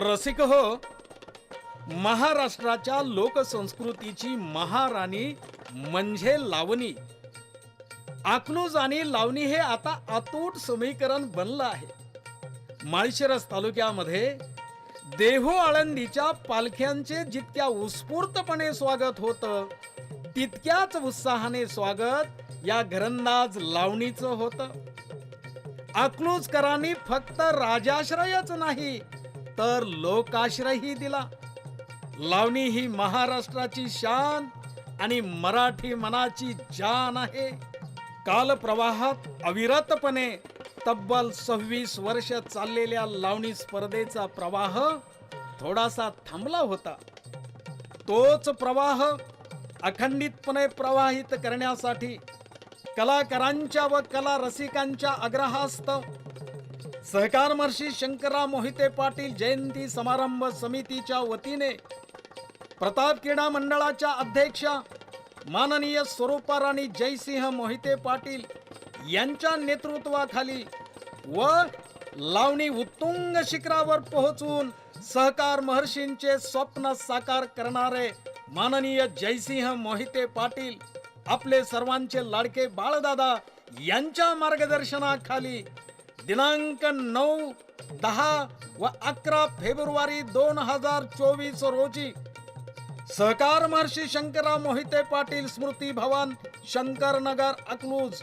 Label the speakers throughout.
Speaker 1: रसिक हो. महाराष्ट्राच्या लोकसंस्कृतीची महाराणी म्हणजे लावणी. अकलूज आणि लावणी हे आता अतूट समीकरण बनलं आहे. माळशिरस तालुक्यामध्ये देहू आळंदीच्या पालख्यांचे जितक्या उत्स्फूर्तपणे स्वागत होतं तितक्याच उत्साहाने स्वागत या घरंदाज लावणीचं होतं. अकलूजकरांनी फक्त राजाश्रयच नाही तर लोकाश्रयही दिला. लावणी ही महाराष्ट्राची शान आणि मराठी मनाची जान आहे. कालप्रवाहात अविरतपणे तब्बल सव्वीस वर्ष चाललेल्या लावणी स्पर्धेचा प्रवाह थोडासा थांबला होता. तोच प्रवाह अखंडितपणे प्रवाहित करण्यासाठी कलाकारांच्या व कला रसिकांच्या आग्रहास्तव सहकार महर्षी शंकरराव मोहिते पाटील जयंती समारंभ समितीच्या वतीने प्रताप क्रीडा मंडळाच्या अध्यक्षा माननीय स्वरूपा राणी जयसिंह मोहिते पाटील यांच्या नेतृत्वाखाली व लावणी उत्तुंग शिखरावर पोहोचून सहकार महर्षींचे स्वप्न साकार करणारे माननीय जयसिंह मोहिते पाटील आपले सर्वांचे लाडके बाळदादा यांच्या मार्गदर्शनाखाली दिनांक नऊ दहा व अकरा फेब्रुवारी दोन हजार चोवीस रोजी सहकार महर्षी शंकरराव मोहिते पाटील स्मृती भवन शंकरनगर अकलूज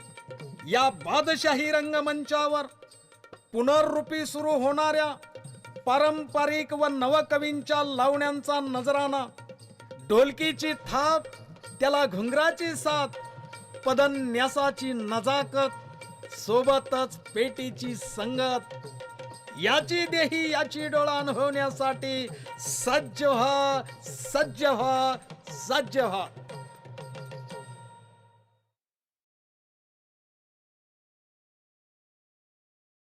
Speaker 1: या बादशाही रंगमंचावर पुनर्रूपी सुरू होणाऱ्या पारंपरिक व नवकवींच्या लावण्यांचा नजराणा ढोलकीची थाप त्याला घुंगराची साथ पदन्यासाची नजाकत सोबतच पेटीची संगत. याची देही याची डोळाण होण्यासाठी सज्ज व्हा सज्ज व्हा सज्ज व्हा.